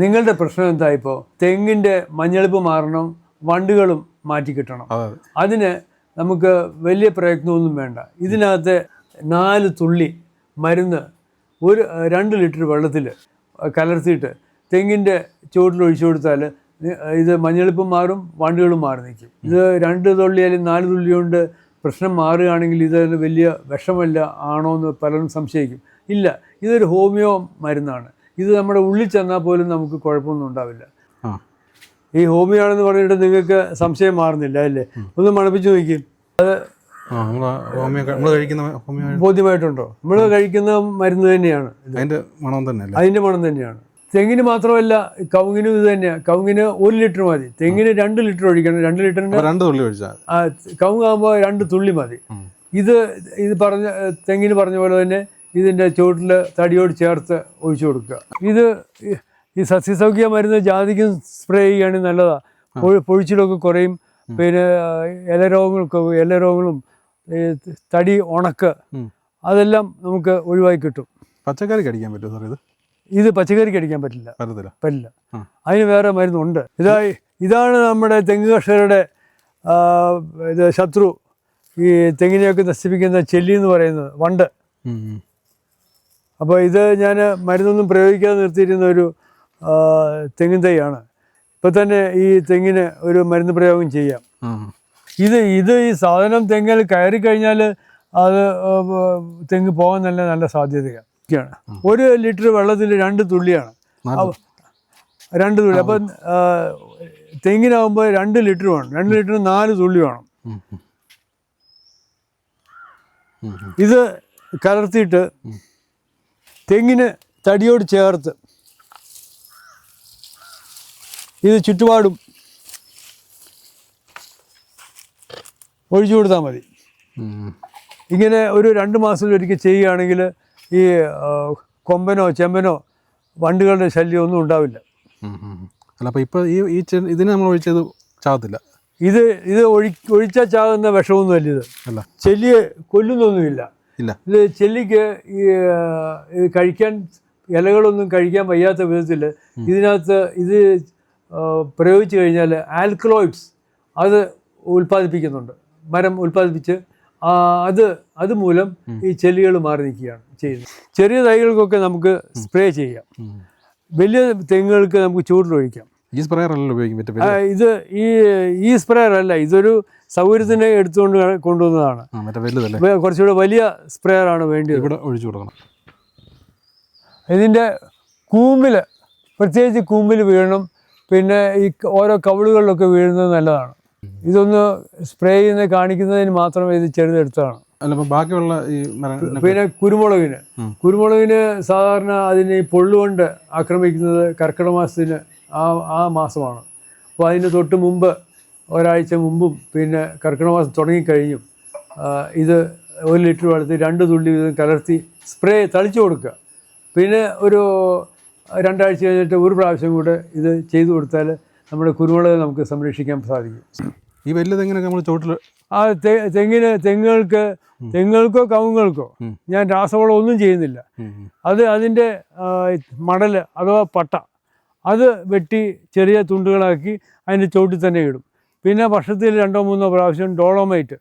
നിങ്ങളുടെ പ്രശ്നം എന്താ ഇപ്പോൾ തെങ്ങിന്റെ മഞ്ഞളിപ്പ് മാറണം വണ്ടുകളും മാറ്റി കിട്ടണം. അതെ അതെ. അതിന് നമുക്ക് വലിയ പ്രയത്നമൊന്നും വേണ്ട. ഇതിനകത്ത് നാല് തുള്ളി മരുന്ന് ഒരു രണ്ട് ലിറ്റർ വെള്ളത്തിൽ കലർത്തിയിട്ട് തെങ്ങിന്റെ ചുവട്ടിൽ ഒഴിച്ചു കൊടുത്താൽ ഇത് മഞ്ഞളിപ്പ് മാറും വണ്ടുകളും മാറി നിൽക്കും. ഇത് രണ്ട് തുള്ളി അല്ലെങ്കിൽ നാല് തുള്ളി കൊണ്ട് പ്രശ്നം മാറുകയാണെങ്കിൽ ഇത് വലിയ വിഷമല്ല ആണോ എന്ന് പലരും സംശയിക്കും. ഇല്ല ഇതൊരു ഹോമിയോ മരുന്നാണ്. ഇത് നമ്മുടെ ഉള്ളിൽ ചെന്നാൽ പോലും നമുക്ക് കുഴപ്പമൊന്നും ഉണ്ടാവില്ല. ഈ ഹോമിയാണെന്ന് പറഞ്ഞിട്ട് നിങ്ങൾക്ക് സംശയം മാറുന്നില്ല അല്ലേ? ഒന്ന് മണപ്പിച്ച് നോക്കി. അത് ബോധ്യമായിട്ടുണ്ടോ? നമ്മൾ കഴിക്കുന്ന മരുന്ന് തന്നെയാണ് അതിന്റെ മണം തന്നെ അല്ലേ അതിന്റെ മണം തന്നെയാണ്. തെങ്ങിന് മാത്രമല്ല കവുങ്ങിനും ഇത് തന്നെയാണ് കവുങ്ങിന് ഒരു ലിറ്റർ മതി. തെങ്ങിന് രണ്ട് ലിറ്റർ ഒഴിക്കണം. രണ്ട് ലിറ്ററിന് രണ്ട് തുള്ളി ഒഴിച്ചാൽ കവുങ്ങാകുമ്പോൾ രണ്ട് തുള്ളി മതി. ഇത് ഇത് പറഞ്ഞ തെങ്ങിന് പറഞ്ഞ പോലെ തന്നെ ഇതിന്റെ ചുവട്ടിൽ തടിയോട് ചേർത്ത് ഒഴിച്ചു കൊടുക്കുക. ഇത് ഈ- സസ്യസൗഖ്യ മരുന്ന് ജാതിക്കും സ്പ്രേ ചെയ്യുകയാണെങ്കിൽ നല്ലതാണ് പൊഴിച്ചിലൊക്കെ കുറയും. പിന്നെ ഇല രോഗങ്ങൾക്ക് ഇല രോഗങ്ങളും ഈ തടി ഉണക്ക് അതെല്ലാം നമുക്ക് ഒഴിവാക്കി കിട്ടും. പച്ചക്കറി കടിക്കാൻ പറ്റുമോ സാർ ഇത്? ഇത് പച്ചക്കറിക്ക് അടിക്കാൻ പറ്റില്ല. പറ്റത്തില്ല. പറ്റില്ല. അതിന് വേറെ മരുന്നുണ്ട്. ഇതായി ഇതാണ് നമ്മുടെ തെങ്ങ് കർഷകരുടെ ശത്രു ഈ തെങ്ങിനെയൊക്കെ നശിപ്പിക്കുന്ന ചെല്ലി എന്ന് പറയുന്നത് വണ്ട്. അപ്പോൾ ഇത് ഞാൻ മരുന്നൊന്നും പ്രയോഗിക്കാതെ നിർത്തിയിരുന്ന ഒരു തെങ്ങിൻ തൈയാണ്. ഇപ്പം തന്നെ ഈ തെങ്ങിന് ഒരു മരുന്ന് പ്രയോഗം ചെയ്യാം. ഇത് ഇത് ഈ സാധനം തെങ്ങിൽ കയറി കഴിഞ്ഞാൽ അത് തെങ്ങ് പോകാൻ തന്നെ നല്ല സാധ്യതയാണ്. ഒരു ലിറ്റർ വെള്ളത്തിൽ രണ്ട് തുള്ളിയാണ്. രണ്ട് തുള്ളി. അപ്പം തെങ്ങിനാവുമ്പോൾ രണ്ട് ലിറ്റർ വേണം. രണ്ട് ലിറ്ററിന് നാല് തുള്ളി വേണം. ഇത് കലർത്തിയിട്ട് തെങ്ങിന് തടിയോട് ചേർത്ത് ഇത് ചുറ്റുപാടും ഒഴിച്ചു കൊടുത്താൽ മതി. ഇങ്ങനെ ഒരു രണ്ട് മാസത്തിൽ മാസത്തിലൊരിക്കൽ ചെയ്യുകയാണെങ്കിൽ ഈ കൊമ്പനോ ചെമ്പനോ വണ്ടുകളുടെ ശല്യം ഒന്നും ഉണ്ടാവില്ല. അല്ല അപ്പോൾ ഇപ്പോൾ ഈ ഈ ചെ- ഇതിന് നമ്മൾ ഒഴിച്ചത് ചാകത്തില്ല? ഇത് ഇത് ഒഴി ഒഴിച്ചാൽ ചാകുന്ന വിഷമൊന്നും അല്ല ഇത്. അല്ല. ചെല്ലിയെ കൊല്ലുന്നൊന്നുമില്ല. ഇല്ല. ഇത് ചെല്ലിക്ക് ഈ ഇത് കഴിക്കാൻ ഇലകളൊന്നും കഴിക്കാൻ വയ്യാത്ത വിധത്തിൽ ഇതിനകത്ത് ഇത് പ്രയോഗിച്ചു കഴിഞ്ഞാൽ ആൽക്കലോയിഡ്സ് അത് ഉൽപ്പാദിപ്പിക്കുന്നുണ്ട്. മരം ഉൽപ്പാദിപ്പിച്ച് അത് അത് അതുമൂലം ഈ ചെല്ലികൾ മാറി നിൽക്കുകയാണ് ചെയ്യുന്നത്. ചെറിയ തൈകൾക്കൊക്കെ നമുക്ക് സ്പ്രേ ചെയ്യാം. വലിയ തെങ്ങുകൾക്ക് നമുക്ക് ചൂടിലൊഴിക്കാം. ഈ സ്പ്രേയർ അല്ലല്ലോ ഉപയോഗിക്കും ഇത് ഈ ഈ സ്പ്രേയർ അല്ല ഇതൊരു സൗകര്യത്തിന് എടുത്തുകൊണ്ട് കൊണ്ടുവന്നതാണ്. കുറച്ചുകൂടെ വലിയ സ്പ്രേയർ ആണ് വേണ്ടത് ഇവിടെ ഒഴിച്ചു കൊടുക്കണം. ഇതിന്റെ കൂമ്പിൽ പ്രത്യേകിച്ച് കൂമ്പിൽ വീഴണം പിന്നെ ഈ ഓരോ കവിളുകളിലൊക്കെ വീഴുന്നത് നല്ലതാണ്. ഇതൊന്ന് സ്പ്രേ ചെയ്യുന്ന കാണിക്കുന്നതിന് മാത്രമേ ഇത് ചെറുതെടുത്തതാണ്. അല്ല ബാക്കിയുള്ള ഈ പിന്നെ കുരുമുളകിന്. കുരുമുളകിന് സാധാരണ അതിന് ഈ പൊള്ളുകൊണ്ട് ആക്രമിക്കുന്നത് കർക്കിടക മാസത്തിന് ആ ആ മാസമാണ്. അപ്പോൾ അതിന് തൊട്ട് മുമ്പ് ഒരാഴ്ച മുമ്പും പിന്നെ കർക്കിടമാസം തുടങ്ങിക്കഴിഞ്ഞും ഇത് ഒരു ലിറ്റർ വെള്ളത്തിൽ രണ്ട് തുള്ളി വീതം കലർത്തി സ്പ്രേ തളിച്ചു കൊടുക്കുക. പിന്നെ ഒരു രണ്ടാഴ്ച കഴിഞ്ഞിട്ട് ഒരു പ്രാവശ്യം കൂടെ ഇത് ചെയ്തു കൊടുത്താൽ നമ്മുടെ കുരുമുളക് നമുക്ക് സംരക്ഷിക്കാൻ സാധിക്കും. ഈ വലിയ തെങ്ങിനൊക്കെ നമ്മൾ ചോട്ടിൽ ആ തെ തെങ്ങിന് തെങ്ങുകൾക്ക് തെങ്ങുകൾക്കോ കവുങ്ങുകൾക്കോ ഞാൻ രാസവളം ഒന്നും ചെയ്യുന്നില്ല. അത് അതിന്റെ മടൽ അഥവാ പട്ട അത് വെട്ടി ചെറിയ തുണ്ടുകളാക്കി അതിന്റെ ചോട്ടിൽ തന്നെ ഇടും. പിന്നെ വർഷത്തിൽ രണ്ടോ മൂന്നോ പ്രാവശ്യം ഡോളോമൈറ്റ്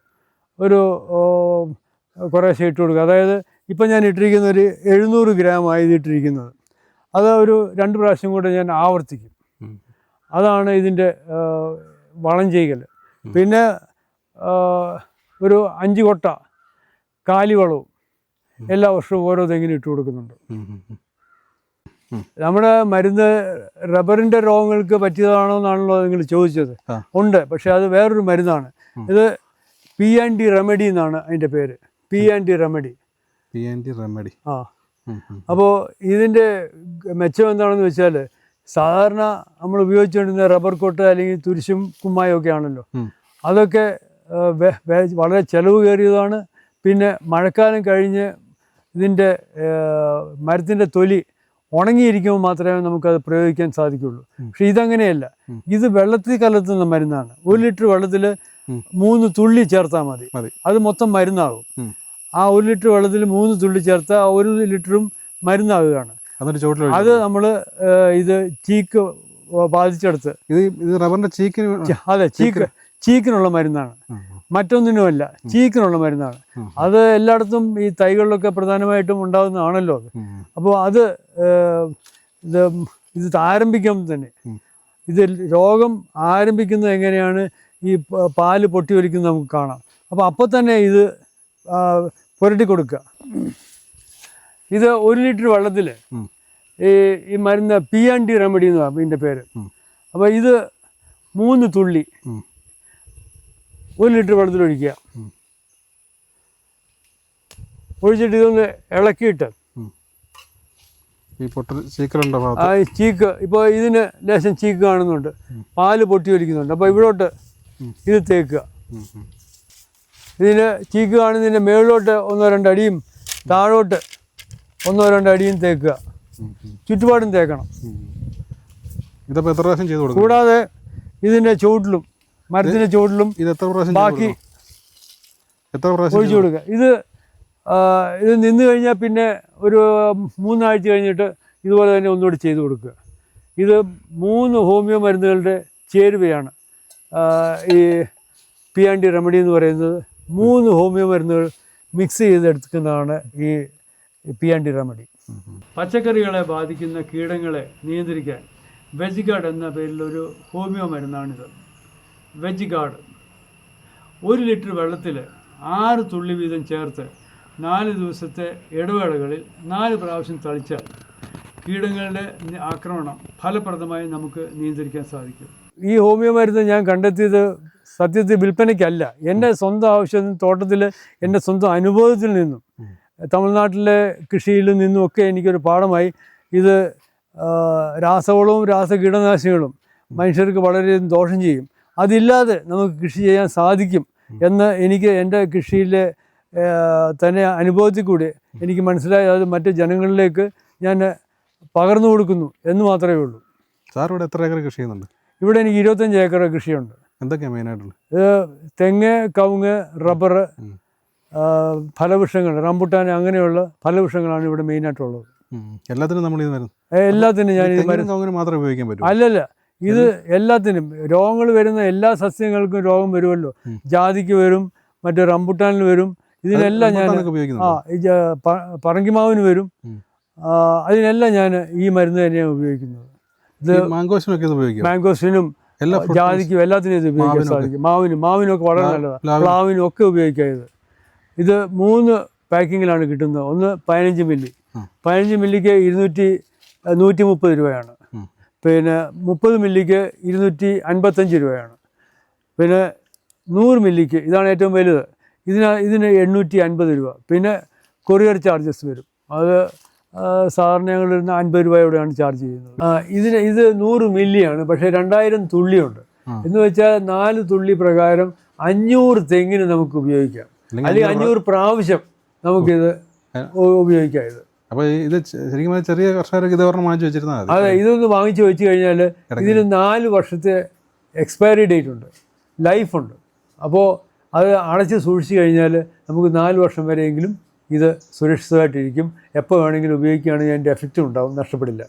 ഒരു കുറേ കുറേശ്ശെ ഇട്ട് കൊടുക്കുക. അതായത് ഇപ്പം ഞാൻ ഇട്ടിരിക്കുന്ന ഒരു എഴുന്നൂറ് ഗ്രാം ആയത് ഇട്ടിരിക്കുന്നത്. അത് ഒരു രണ്ട് പ്രാവശ്യം കൂടെ ഞാൻ ആവർത്തിക്കും. അതാണ് ഇതിന്റെ വളം ചെയ്യൽ. പിന്നെ ഒരു അഞ്ച് കൊട്ട കാലിവളവും എല്ലാ വർഷവും ഓരോ തെങ്ങിനും ഇട്ട് കൊടുക്കുന്നുണ്ട്. നമ്മുടെ മരുന്ന് റബ്ബറിന്റെ രോഗങ്ങൾക്ക് പറ്റിയതാണോ എന്നാണല്ലോ നിങ്ങൾ ചോദിച്ചത്. ഉണ്ട് പക്ഷെ അത് വേറൊരു മരുന്നാണ്. ഇത് പി ആൻഡ് ഡി റെമഡി എന്നാണ് അതിന്റെ പേര്. P and D remedy. P and D remedy. ആ. അപ്പോൾ ഇതിന്റെ മെച്ചം എന്താണെന്ന് വെച്ചാൽ സാധാരണ നമ്മൾ ഉപയോഗിച്ചുകൊണ്ടിരുന്ന റബ്ബർ കൊട്ട് അല്ലെങ്കിൽ തുരിശും കുമ്മായും ഒക്കെ ആണല്ലോ. അതൊക്കെ വളരെ ചെലവ് കയറിയതാണ്. പിന്നെ മഴക്കാലം കഴിഞ്ഞ് ഇതിന്റെ മരത്തിന്റെ തൊലി ഉണങ്ങിയിരിക്കുമ്പോൾ മാത്രമേ നമുക്കത് പ്രയോഗിക്കാൻ സാധിക്കുള്ളൂ. പക്ഷെ ഇതങ്ങനെയല്ല. ഇത് വെള്ളത്തിൽ കലർത്തുന്ന മരുന്നാണ്. ഒരു ലിറ്റർ വെള്ളത്തിൽ. മൂന്ന് തുള്ളി ചേർത്താൽ മതി. അത് മൊത്തം മരുന്നാകും. ആ ഒരു ലിറ്റർ വെള്ളത്തിൽ മൂന്ന് തുള്ളി ചേർത്ത് ആ ഒരു ലിറ്ററും മരുന്നാകുകയാണ്. അത് നമ്മൾ ഇത് ചീക്ക് ബാധിച്ചെടുത്ത് ഇത് ഇത് റബ്ബറിന്റെ ചീക്കിന് അതെ ചീക്ക് ചീക്കിനുള്ള മരുന്നാണ്. മറ്റൊന്നിനുമല്ല ചീക്കിനുള്ള മരുന്നാണ്. അത് എല്ലായിടത്തും ഈ തൈകളിലൊക്കെ പ്രധാനമായിട്ടും ഉണ്ടാകുന്നതാണല്ലോ അത്. അപ്പോൾ അത് ഇത് ഇത് ആരംഭിക്കുമ്പോൾ തന്നെ. ഇത് രോഗം ആരംഭിക്കുന്നത് എങ്ങനെയാണ്? ഈ പാൽ പൊട്ടി ഒലിക്കുന്നത് നമുക്ക് കാണാം. അപ്പോൾ അപ്പോൾ തന്നെ ഇത് പുരട്ടി കൊടുക്കുക. ഇത് ഒരു ലിറ്റർ വെള്ളത്തിൽ ഈ ഈ മരുന്ന് പി ആൻഡ് ഡി റെമഡി എന്ന് പറയും ഇതിന്റെ പേര്. അപ്പോൾ ഇത് മൂന്ന് തുള്ളി. ഒരു ലിറ്റർ വെള്ളത്തിലൊഴിക്കുക. ഒഴിച്ചിട്ട് ഇതൊന്ന് ഇളക്കിയിട്ട്. ഈ പൊട്ടൽ ചീക്കലുണ്ടോ ആ ഭാഗത്ത്? ചീക്ക് ഇപ്പോൾ ഇതിന് ലേശം ചീക്ക് കാണുന്നുണ്ട്. പാൽ പൊട്ടി ഒലിക്കുന്നുണ്ട്. അപ്പോൾ ഇവിടോട്ട്. ഇത് തേക്കുക. ഇതിന് ചീക്ക് കാണുന്നതിന്റെ മേളിലോട്ട് ഒന്നോ രണ്ടടിയും താഴോട്ട് ഒന്നോ രണ്ടടിയും തേക്കുക. ചുറ്റുപാടും തേക്കണം. ഉം. എത്ര പ്രാവശ്യം ചെയ്ത് കൊടുക്കും കൂടാതെ ഇതിന്റെ ചുവട്ടിലും മരത്തിന്റെ ചുവട്ടിലും ഇത് എത്ര പ്രാവശ്യം ബാക്കി എത്ര പ്രാവശ്യം ഒഴിച്ചു കൊടുക്കുക ഇത് ഇത് നിന്ന് കഴിഞ്ഞാൽ പിന്നെ ഒരു മൂന്നാഴ്ച കഴിഞ്ഞിട്ട് ഇതുപോലെ തന്നെ ഒന്നുകൂടി ചെയ്തു കൊടുക്കുക. ഇത് മൂന്ന് ഹോമിയോ മരുന്നുകളുടെ ചേരുവയാണ്. ഈ പി ആൻഡ് ഡി റെമഡി എന്ന് പറയുന്നത്. മൂന്ന് ഹോമിയോ മരുന്നുകൾ മിക്സ് ചെയ്തെടുക്കുന്നതാണ് ഈ പി ആൻഡ് ഡി റെമഡി. പച്ചക്കറികളെ ബാധിക്കുന്ന കീടങ്ങളെ നിയന്ത്രിക്കാൻ വെജ് ഗാർഡ് എന്ന പേരിലൊരു ഹോമിയോ മരുന്നാണിത്. Veg guard. ഒരു ലിറ്റർ വെള്ളത്തിൽ ആറ് തുള്ളി വീതം ചേർത്ത് നാല് ദിവസത്തെ ഇടവേളകളിൽ നാല് പ്രാവശ്യം തളിച്ചാൽ കീടങ്ങളുടെ ആക്രമണം ഫലപ്രദമായി നമുക്ക് നിയന്ത്രിക്കാൻ സാധിക്കും. ഈ ഹോമിയോ മരുന്ന് ഞാൻ കണ്ടെത്തിയത് സത്യത്തിൽ വിൽപ്പനയ്ക്കല്ല. എന്റെ സ്വന്തം ആവശ്യത്തിന് തോട്ടത്തിൽ എന്റെ സ്വന്തം അനുഭവത്തിൽ നിന്നും തമിഴ്നാട്ടിലെ കൃഷിയിൽ നിന്നും ഒക്കെ എനിക്കൊരു പാഠമായി. ഇത് രാസവളവും രാസകീടനാശിനികളും മനുഷ്യർക്ക് വളരെയധികം ദോഷം ചെയ്യും. അതില്ലാതെ നമുക്ക് കൃഷി ചെയ്യാൻ സാധിക്കും എന്ന് എനിക്ക് എന്റെ കൃഷിയിലെ തന്നെ അനുഭവത്തിൽ കൂടി എനിക്ക് മനസ്സിലായി. അത് മറ്റ് ജനങ്ങളിലേക്ക് ഞാൻ പകർന്നു കൊടുക്കുന്നു എന്ന് മാത്രമേ ഉള്ളൂ. സാർ ഇവിടെ എത്ര ഏക്കർ കൃഷി ചെയ്യുന്നുണ്ട്? ഇവിടെ എനിക്ക് ഇരുപത്തഞ്ച് ഏക്കർ കൃഷിയുണ്ട്. എന്തൊക്കെയാണ് മെയിനായിട്ടുള്ളത്? തെങ്ങ് കവുങ്ങ് റബ്ബർ. ഫലവൃക്ഷങ്ങൾ റംബുട്ടാൻ അങ്ങനെയുള്ള ഫലവൃക്ഷങ്ങളാണ് ഇവിടെ മെയിനായിട്ടുള്ളത്. എല്ലാത്തിനും നമ്മൾ ഇത് മരുന്ന് എല്ലാത്തിനും ഞാൻ ഇത് മരുന്ന് മാത്രമേ ഉപയോഗിക്കാൻ പറ്റൂ? അല്ലല്ല. ഇത് എല്ലാത്തിനും രോഗങ്ങൾ വരുന്ന എല്ലാ സസ്യങ്ങൾക്കും രോഗം വരുമല്ലോ. ജാതിക്ക് വരും മറ്റേ റംബുട്ടാനിൽ വരും ഇതിനെല്ലാം ഞാൻ ആ പറങ്കിമാവിന് വരും. അതിനെല്ലാം ഞാൻ ഈ മരുന്ന് തന്നെയാണ് ഉപയോഗിക്കുന്നത്. ഇത് ഉപയോഗിക്കാം മാംഗോസിനും ജാതിക്കും എല്ലാത്തിനും ഇത് ഉപയോഗിക്കാൻ മാവിനൊക്കെ. സാധിക്കും. മാവിനും മാവിനും ഒക്കെ വളരെ നല്ലതാണ് പ്ലാവിനും. ഒക്കെ ഉപയോഗിക്കാം ഇത് ഇത് മൂന്ന് പാക്കിങ്ങിലാണ് കിട്ടുന്നത്. ഒന്ന് പതിനഞ്ച് മില്ലി. പതിനഞ്ച് മില്ലിക്ക് ഇരുന്നൂറ്റി നൂറ്റി മുപ്പത് രൂപയാണ്. പിന്നെ മുപ്പത് മില്ലിക്ക് ഇരുന്നൂറ്റി അൻപത്തഞ്ച് രൂപയാണ്. പിന്നെ നൂറ് മില്ലിക്ക് ഇതാണ് ഏറ്റവും വലുത് ഇതിന് ഇതിന് എണ്ണൂറ്റി അൻപത് രൂപ. പിന്നെ കൊറിയർ ചാർജസ് വരും. അത് സാധാരണ ഞങ്ങൾ ഇരുന്ന് അൻപത് രൂപയോടെയാണ് ചാർജ് ചെയ്യുന്നത്. ഇതിന് ഇത് നൂറ് മില്ലിയാണ് പക്ഷേ രണ്ടായിരം തുള്ളിയുണ്ട്. എന്ന് വെച്ചാൽ നാല് തുള്ളി പ്രകാരം അഞ്ഞൂറ് തെങ്ങിന് നമുക്ക് ഉപയോഗിക്കാം. അല്ലെങ്കിൽ അഞ്ഞൂറ് പ്രാവശ്യം നമുക്കിത് ഉപയോഗിക്കാം ഇത്. അപ്പോൾ ഇത് ശരിക്കും ചെറിയ കർഷകരൊക്കെ ഇത് വാങ്ങിച്ചു വെച്ചിരുന്നാൽ അതെ ഇതൊന്ന് വാങ്ങിച്ചു വെച്ച് കഴിഞ്ഞാൽ ഇതിന് നാല് വർഷത്തെ എക്സ്പയറി ഡേറ്റ് ഉണ്ട്. ലൈഫുണ്ട് അപ്പോൾ അത് അടച്ച് സൂക്ഷിച്ചു കഴിഞ്ഞാൽ നമുക്ക് നാല് വർഷം വരെയെങ്കിലും ഇത് സുരക്ഷിതമായിട്ടിരിക്കും. എപ്പോൾ വേണമെങ്കിലും ഉപയോഗിക്കുകയാണെങ്കിൽ അതിന്റെ എഫക്റ്റും ഉണ്ടാവും നഷ്ടപ്പെടില്ല.